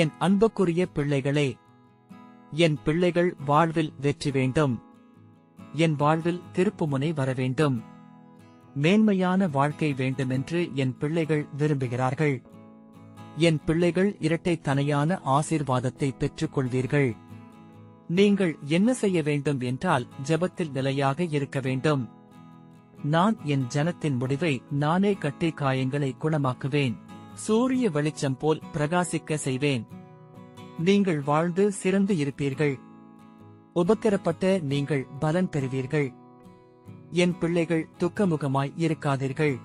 என் அன்புக்குரிய பிள்ளைகளே என் பிள்ளைகள் வாழ்வில் வெற்றி வேண்டும். என் வாழ்வில் திருப்புமுனை வர வேண்டும். மேன்மையான வாழ்க்கை வேண்டுமென்று என் பிள்ளைகள் விரும்புகிறார்கள். என் பிள்ளைகள் இரட்டை தனையான ஆசீர்வாதத்தை பெற்றுக் கொள்வீர்கள் நீங்கள் என்ன செய்ய வேண்டும் என்றால் ஜெபத்தில் நிலையாக இருக்க வேண்டும். நான் என் ஜனத்தின் முடிவை நானே கட்டி காயங்களை குணமாக்குவேன். சூரிய வெளிச்சம் போல் பிரகாசிக்க செய்வேன். நீங்கள் வாழ்ந்து சிறந்து இருப்பீர்கள். உபத்திரப்பட்ட நீங்கள் பலன் பெறுவீர்கள். என் பிள்ளைகள் துக்கமுகமாய் இருக்காதீர்கள்.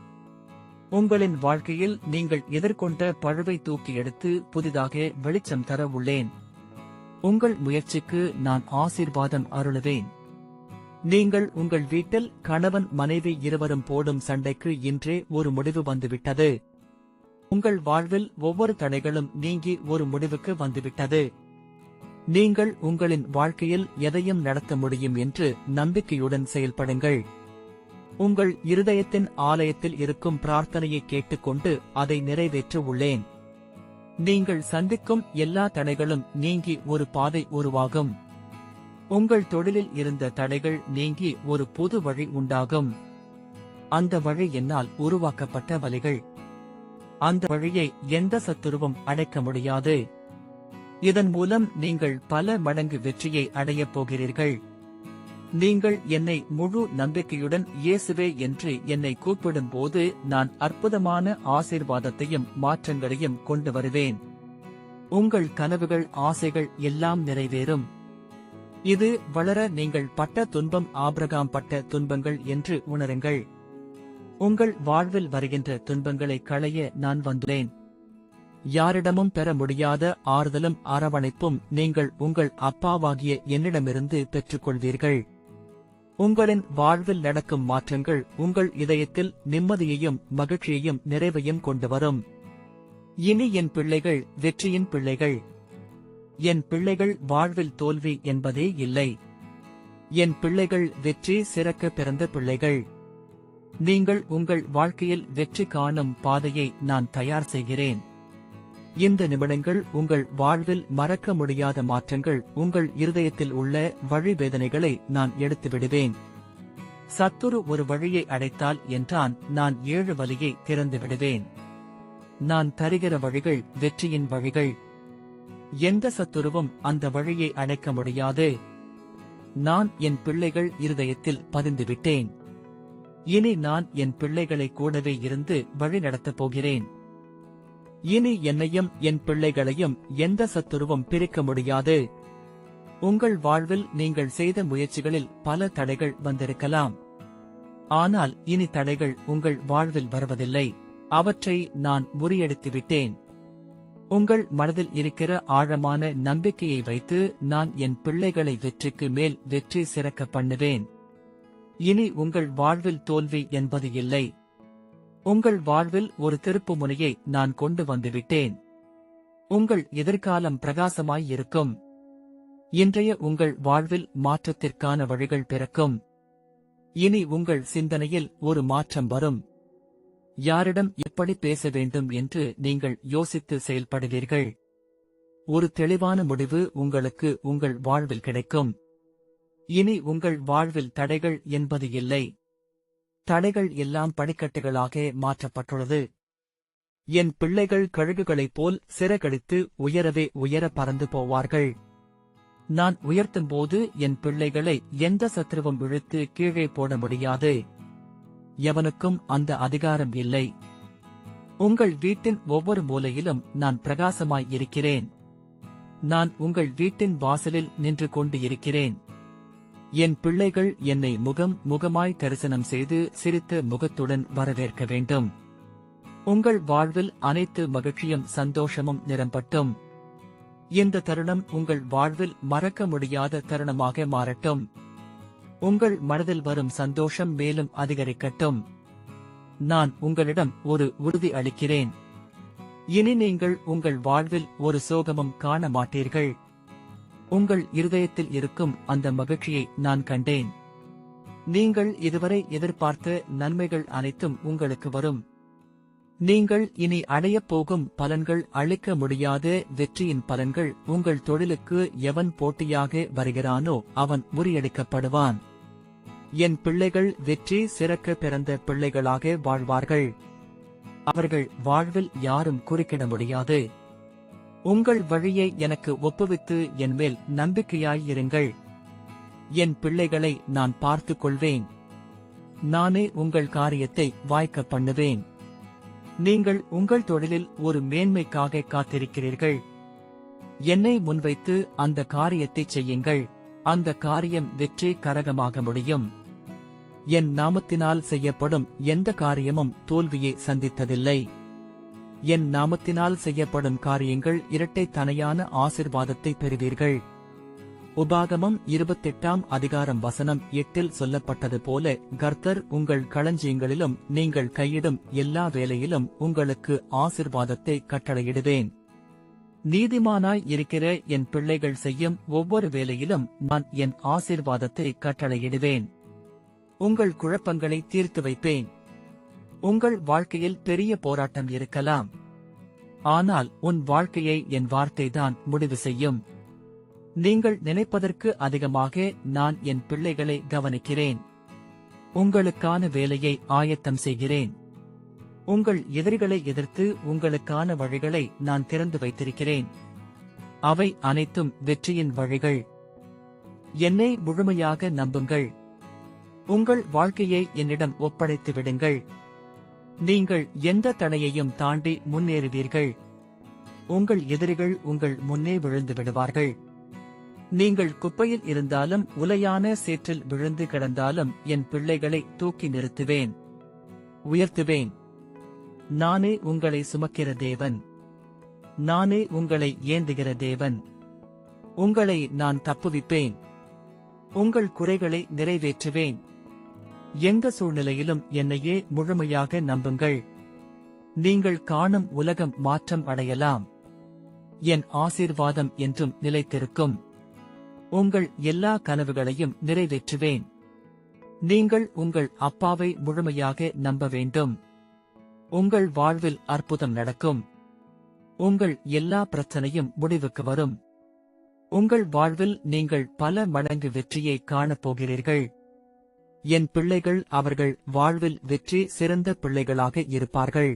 உங்களின் வாழ்க்கையில் நீங்கள் எதிர்கொண்ட பழுவை தூக்கி எடுத்து புதிதாக வெளிச்சம் தர உள்ளேன். உங்கள் முயற்சிக்கு நான் ஆசீர்வாதம் அருளுவேன். நீங்கள் உங்கள் வீட்டில் கணவன் மனைவி இருவரும் போடும் சண்டைக்கு இன்றே ஒரு முடிவு வந்துவிட்டது. உங்கள் வாழ்வில் ஒவ்வொரு தடைகளும் நீங்கி ஒரு முடிவுக்கு வந்துவிட்டது. நீங்கள் உங்களின் வாழ்க்கையில் எதையும் நடத்த முடியும் என்று நம்பிக்கையுடன் செயல்படுங்கள். உங்கள் இருதயத்தின் ஆலயத்தில் இருக்கும் பிரார்த்தனையை கேட்டுக்கொண்டு அதை நிறைவேற்ற உள்ளேன். நீங்கள் சந்திக்கும் எல்லா தடைகளும் நீங்கி ஒரு பாதை உருவாகும். உங்கள் தொழிலில் இருந்த தடைகள் நீங்கி ஒரு புது வழி உண்டாகும். அந்த வழி என்னால் உருவாக்கப்பட்ட வழிகள். அந்த வழியை எந்த சத்துருவும் அடைக்க முடியாது. இதன் மூலம் நீங்கள் பல மடங்கு வெற்றியை அடையப் போகிறீர்கள். நீங்கள் என்னை முழு நம்பிக்கையுடன் இயேசுவே என்று என்னை கூப்பிடும்போது நான் அற்புதமான ஆசீர்வாதத்தையும் மாற்றங்களையும் கொண்டு வருவேன். உங்கள் கனவுகள் ஆசைகள் எல்லாம் நிறைவேறும். இது வளர நீங்கள் பட்ட துன்பம் ஆபிரகாம் பட்ட துன்பங்கள் என்று உணருங்கள். உங்கள் வாழ்வில் வருகின்ற துன்பங்களை களைய நான் வந்துள்ளேன். யாரிடமும் பெற முடியாத ஆறுதலும் அரவணைப்பும் நீங்கள் உங்கள் அப்பாவாகிய என்னிடமிருந்து பெற்றுக்கொள்வீர்கள். உங்களின் வாழ்வில் நடக்கும் மாற்றங்கள் உங்கள் இதயத்தில் நிம்மதியையும் மகிழ்ச்சியையும் நிறைவையும் கொண்டு வரும். இனி என் பிள்ளைகள் வெற்றியின் பிள்ளைகள். என் பிள்ளைகள் வாழ்வில் தோல்வி என்பதே இல்லை. என் பிள்ளைகள் வெற்றி சிறக்க பிறந்த பிள்ளைகள். நீங்கள் உங்கள் வாழ்க்கையில் வெற்றி காணும் பாதையை நான் தயார் செய்கிறேன். இந்த நிமிடங்கள் உங்கள் வாழ்வில் மறக்க முடியாத மாற்றங்கள் உங்கள் இருதயத்தில் உள்ள வழிவேதனைகளை நான் எடுத்து விடுவேன். சத்துரு ஒரு வழியை அடைத்தால் என்றான் நான் ஏழு வழியை திறந்து விடுவேன். நான் தருகிற வழிகள் வெற்றியின் வழிகள். எந்த சத்துருவும் அந்த வழியை அடைக்க முடியாது. நான் என் பிள்ளைகள் இருதயத்தில் பதிந்துவிட்டேன் இனி நான் என் பிள்ளைகளை கூடவே இருந்து வழி நடத்தப் போகிறேன். இனி என்னையும் என் பிள்ளைகளையும் எந்த சத்துருவும் பிரிக்க முடியாது. உங்கள் வாழ்வில் நீங்கள் செய்த முயற்சிகளில் பல தடைகள் வந்திருக்கலாம். ஆனால் இனி தடைகள் உங்கள் வாழ்வில் வருவதில்லை. அவற்றை நான் முறியடித்துவிட்டேன் உங்கள் மனதில் இருக்கிற ஆழமான நம்பிக்கையை வைத்து நான் என் பிள்ளைகளை வெற்றிக்கு மேல் வெற்றி சிறக்க பண்ணுவேன். இனி உங்கள் வாழ்வில் தோல்வி என்பது இல்லை. உங்கள் வாழ்வில் ஒரு திருப்பு முனையை நான் கொண்டு வந்துவிட்டேன். உங்கள் எதிர்காலம் பிரகாசமாயிருக்கும் இன்றைய உங்கள் வாழ்வில் மாற்றத்திற்கான வழிகள் பிறக்கும். இனி உங்கள் சிந்தனையில் ஒரு மாற்றம் வரும். யாரிடம் எப்படி பேச வேண்டும் என்று நீங்கள் யோசித்து செயல்படுவீர்கள். ஒரு தெளிவான முடிவு உங்களுக்கு உங்கள் வாழ்வில் கிடைக்கும். இனி உங்கள் வாழ்வில் தடைகள் என்பது இல்லை. தடைகள் எல்லாம் படிக்கட்டுகளாக மாற்றப்பட்டுள்ளது. என் பிள்ளைகள் கழுகுகளைப் போல் சிறகடித்து உயரவே உயர பறந்து போவார்கள். நான் உயர்த்தும்போது என் பிள்ளைகளை எந்த சத்துருவும் இழுத்து கீழே போட முடியாது. எவனுக்கும் அந்த அதிகாரம் இல்லை. உங்கள் வீட்டின் ஒவ்வொரு மூலையிலும் நான் பிரகாசமாய் இருக்கிறேன். நான் உங்கள் வீட்டின் வாசலில் நின்று கொண்டு இருக்கிறேன். என் பிள்ளைகள் என்னை முகம் முகமாய் தரிசனம் செய்து சிரித்த முகத்துடன் வரவேற்க வேண்டும். உங்கள் வாழ்வில் அனைத்து மகிழ்ச்சியும் சந்தோஷமும் நிரம்பட்டும். இந்த தருணம் உங்கள் வாழ்வில் மறக்க முடியாத தருணமாக மாறட்டும். உங்கள் மனதில் வரும் சந்தோஷம் மேலும் அதிகரிக்கட்டும். நான் உங்களிடம் ஒரு உறுதி அளிக்கிறேன். இனி நீங்கள் உங்கள் வாழ்வில் ஒரு சோகமும் காண மாட்டீர்கள். உங்கள் இருதயத்தில் இருக்கும் அந்த மகிழ்ச்சியை நான் கண்டேன். நீங்கள் இதுவரை எதிர்பார்த்த நன்மைகள் அனைத்தும் உங்களுக்கு வரும். நீங்கள் இனி அடையப் போகும் பலன்கள் அளிக்க முடியாத வெற்றியின் பலன்கள் உங்கள் தொழிலுக்கு எவன் போட்டியாக வருகிறானோ அவன் முறியடிக்கப்படுவான். என் பிள்ளைகள் வெற்றி சிறக்க பிறந்த பிள்ளைகளாக வாழ்வார்கள். அவர்கள் வாழ்வில் யாரும் குறுக்கிட முடியாது. உங்கள் வழியை எனக்கு ஒப்புவித்து என் மேல் நம்பிக்கையாயிருங்கள். என் பிள்ளைகளை நான் பார்த்துக் கொள்வேன் நானே உங்கள் காரியத்தை வாய்க்க பண்ணுவேன். நீங்கள் உங்கள் தொழிலில் ஒரு மேன்மைக்காக காத்திருக்கிறீர்கள். என்னை முன்வைத்து அந்த காரியத்தை செய்யுங்கள். அந்த காரியம் வெற்றி கரகமாக முடியும். என் நாமத்தினால் செய்யப்படும் எந்த காரியமும் தோல்வியை சந்தித்ததில்லை. என் நாமத்தினால் செய்யப்படும் காரியங்கள் இரட்டைத்தனையான ஆசிர்வாதத்தை பெறுவீர்கள். உபாகமம் இருபத்தெட்டாம் அதிகாரம் வசனம் எட்டில் சொல்லப்பட்டது போல கர்த்தர் உங்கள் களஞ்சியங்களிலும் நீங்கள் கையிடும் எல்லா வேலையிலும் உங்களுக்கு ஆசிர்வாதத்தை கட்டளையிடுவேன். நீதிமானாய் இருக்கிற என் பிள்ளைகள் செய்யும் ஒவ்வொரு வேலையிலும் நான் என் ஆசிர்வாதத்தை கட்டளையிடுவேன். உங்கள் குழப்பங்களை தீர்த்து வைப்பேன். உங்கள் வாழ்க்கையில் பெரிய போராட்டம் இருக்கலாம். ஆனால் உன் வாழ்க்கையை என் வார்த்தைதான் முடிவு செய்யும். நீங்கள் நினைப்பதற்கு அதிகமாக நான் என் பிள்ளைகளை கவனிக்கிறேன். உங்களுக்கான வேலையை ஆயத்தம் செய்கிறேன். உங்கள் எதிரிகளை எதிர்த்து உங்களுக்கான வழிகளை நான் திறந்து வைத்திருக்கிறேன். அவை அனைத்தும் வெற்றியின் வழிகள். என்னை முழுமையாக நம்புங்கள். உங்கள் வாழ்க்கையை என்னிடம் ஒப்படைத்து விடுங்கள். நீங்கள் எந்த தடையையும் தாண்டி முன்னேறுவீர்கள். உங்கள் எதிரிகள் உங்கள் முன்னே விழுந்து விடுவார்கள். நீங்கள் குப்பையில் இருந்தாலும் உலையான சேற்றில் விழுந்து கிடந்தாலும் என் பிள்ளைகளை தூக்கி நிறுத்துவேன். உயர்த்துவேன். நானே உங்களை சுமக்கிற தேவன். நானே உங்களை ஏந்துகிற தேவன். உங்களை நான் தப்புவிப்பேன். உங்கள் குறைகளை நிறைவேற்றுவேன். எங்க சூழ்நிலையிலும் என்னையே முழுமையாக நம்புங்கள். நீங்கள் காணும் உலகம் மாற்றம் அடையலாம். என் ஆசீர்வாதம் என்றும் நிலைத்திருக்கும். உங்கள் எல்லா கனவுகளையும் நிறைவேற்றுவேன். நீங்கள் உங்கள் அப்பாவை முழுமையாக நம்ப வேண்டும். உங்கள் வாழ்வில் அற்புதம் நடக்கும். உங்கள் எல்லா பிரச்சனையும் முடிவுக்கு வரும். உங்கள் வாழ்வில் நீங்கள் பல மடங்கு வெற்றியை காணப் போகிறீர்கள் என் பிள்ளைகள் அவர்கள் வாழ்வில் வெற்றி சிறந்த பிள்ளைகளாக இருப்பார்கள்.